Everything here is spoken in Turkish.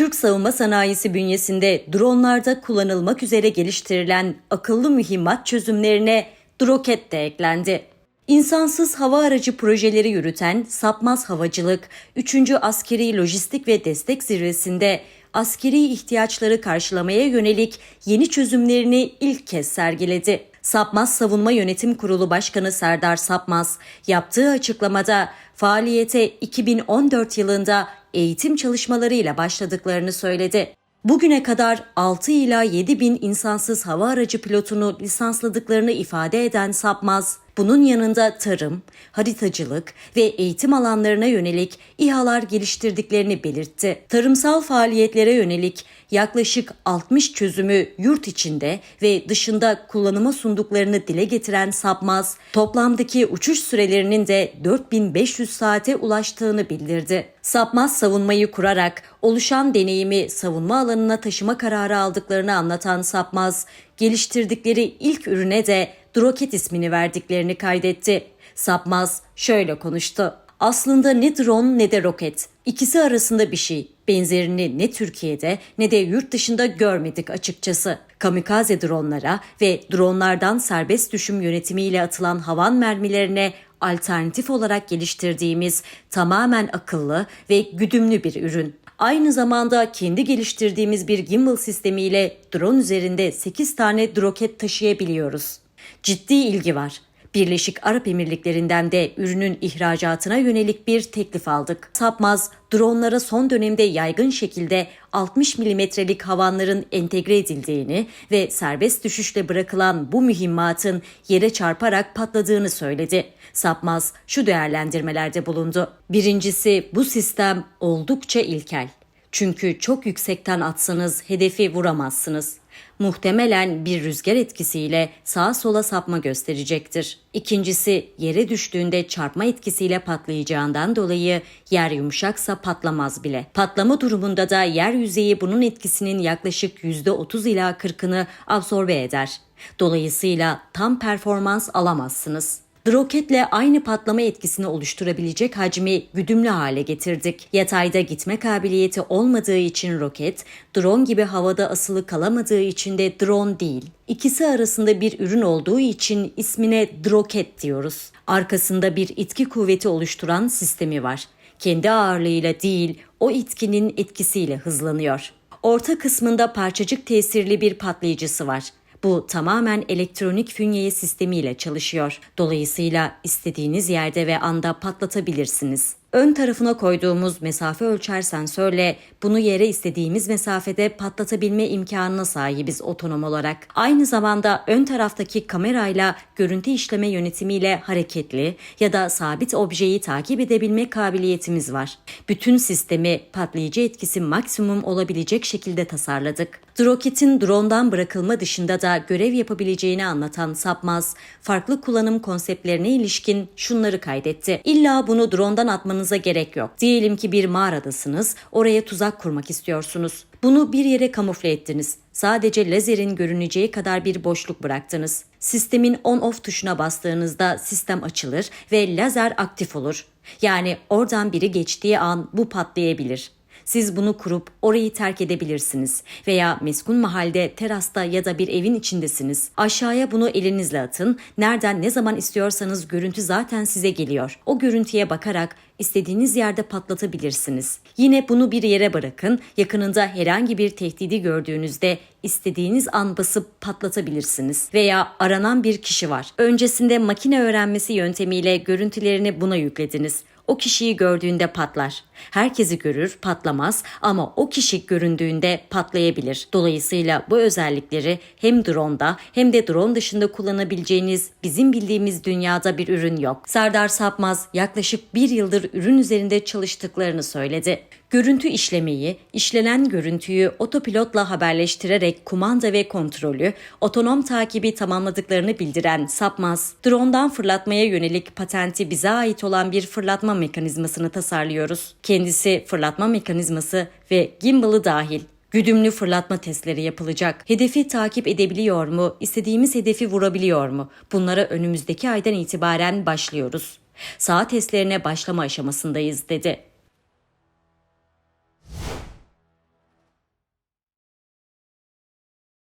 Türk savunma sanayisi bünyesinde dronlarda kullanılmak üzere geliştirilen akıllı mühimmat çözümlerine Droket de eklendi. İnsansız hava aracı projeleri yürüten Sapmaz Havacılık, 3. Askeri Lojistik ve Destek Zirvesi'nde askeri ihtiyaçları karşılamaya yönelik yeni çözümlerini ilk kez sergiledi. Sapmaz Savunma Yönetim Kurulu Başkanı Serdar Sapmaz yaptığı açıklamada faaliyete 2014 yılında eğitim çalışmalarıyla başladıklarını söyledi. Bugüne kadar 6 ila 7 bin insansız hava aracı pilotunu lisansladıklarını ifade eden Sapmaz, bunun yanında tarım, haritacılık ve eğitim alanlarına yönelik İHA'lar geliştirdiklerini belirtti. Tarımsal faaliyetlere yönelik yaklaşık 60 çözümü yurt içinde ve dışında kullanıma sunduklarını dile getiren Sapmaz, toplamdaki uçuş sürelerinin de 4500 saate ulaştığını bildirdi. Sapmaz savunmayı kurarak oluşan deneyimi savunma alanına taşıma kararı aldıklarını anlatan Sapmaz, geliştirdikleri ilk ürüne de Droket ismini verdiklerini kaydetti. Sapmaz şöyle konuştu. Aslında ne drone ne de roket. İkisi arasında bir şey. Benzerini ne Türkiye'de ne de yurt dışında görmedik açıkçası. Kamikaze dronlara ve dronlardan serbest düşüm yönetimiyle atılan havan mermilerine alternatif olarak geliştirdiğimiz tamamen akıllı ve güdümlü bir ürün. Aynı zamanda kendi geliştirdiğimiz bir gimbal sistemiyle drone üzerinde 8 tane droket taşıyabiliyoruz. Ciddi ilgi var. Birleşik Arap Emirlikleri'nden de ürünün ihracatına yönelik bir teklif aldık. Sapmaz, dronlara son dönemde yaygın şekilde 60 milimetrelik havanların entegre edildiğini ve serbest düşüşle bırakılan bu mühimmatın yere çarparak patladığını söyledi. Sapmaz şu değerlendirmelerde bulundu. Birincisi bu sistem oldukça ilkel. Çünkü çok yüksekten atsanız hedefi vuramazsınız. Muhtemelen bir rüzgar etkisiyle sağa sola sapma gösterecektir. İkincisi yere düştüğünde çarpma etkisiyle patlayacağından dolayı yer yumuşaksa patlamaz bile. Patlama durumunda da yer yüzeyi bunun etkisinin yaklaşık %30 ila 40'ını absorbe eder. Dolayısıyla tam performans alamazsınız. Roketle aynı patlama etkisini oluşturabilecek hacmi güdümlü hale getirdik. Yatayda gitme kabiliyeti olmadığı için roket, drone gibi havada asılı kalamadığı için de drone değil. İkisi arasında bir ürün olduğu için ismine droket diyoruz. Arkasında bir itki kuvveti oluşturan sistemi var. Kendi ağırlığıyla değil, o itkinin etkisiyle hızlanıyor. Orta kısmında parçacık tesirli bir patlayıcısı var. Bu tamamen elektronik fünye sistemiyle çalışıyor. Dolayısıyla istediğiniz yerde ve anda patlatabilirsiniz. Ön tarafına koyduğumuz mesafe ölçer sensörle bunu yere istediğimiz mesafede patlatabilme imkanına sahibiz otonom olarak. Aynı zamanda ön taraftaki kamerayla görüntü işleme yönetimiyle hareketli ya da sabit objeyi takip edebilme kabiliyetimiz var. Bütün sistemi patlayıcı etkisi maksimum olabilecek şekilde tasarladık. Roket'in drone'dan bırakılma dışında da görev yapabileceğini anlatan Sapmaz, farklı kullanım konseptlerine ilişkin şunları kaydetti. İlla bunu drone'dan atmanıza gerek yok. Diyelim ki bir mağaradasınız, oraya tuzak kurmak istiyorsunuz. Bunu bir yere kamufle ettiniz. Sadece lazerin görüneceği kadar bir boşluk bıraktınız. Sistemin on-off tuşuna bastığınızda sistem açılır ve lazer aktif olur. Yani oradan biri geçtiği an bu patlayabilir. Siz bunu kurup orayı terk edebilirsiniz veya meskun mahalde, terasta ya da bir evin içindesiniz. Aşağıya bunu elinizle atın. Nereden ne zaman istiyorsanız görüntü zaten size geliyor. O görüntüye bakarak istediğiniz yerde patlatabilirsiniz. Yine bunu bir yere bırakın. Yakınında herhangi bir tehdidi gördüğünüzde istediğiniz an basıp patlatabilirsiniz. Veya aranan bir kişi var. Öncesinde makine öğrenmesi yöntemiyle görüntülerini buna yüklediniz. O kişiyi gördüğünde patlar. Herkesi görür, patlamaz ama o kişi göründüğünde patlayabilir. Dolayısıyla bu özellikleri hem drone'da hem de drone dışında kullanabileceğiniz bizim bildiğimiz dünyada bir ürün yok. Serdar Sapmaz yaklaşık bir yıldır ürün üzerinde çalıştıklarını söyledi. Görüntü işlemeyi, işlenen görüntüyü otopilotla haberleştirerek kumanda ve kontrolü, otonom takibi tamamladıklarını bildiren Sapmaz, drone'dan fırlatmaya yönelik patenti bize ait olan bir fırlatma mekanizmasını tasarlıyoruz. Kendisi fırlatma mekanizması ve gimbal'ı dahil Güdümlü fırlatma testleri yapılacak. Hedefi takip edebiliyor mu? İstediğimiz hedefi vurabiliyor mu? Bunlara önümüzdeki aydan itibaren başlıyoruz. Saat testlerine başlama aşamasındayız dedi.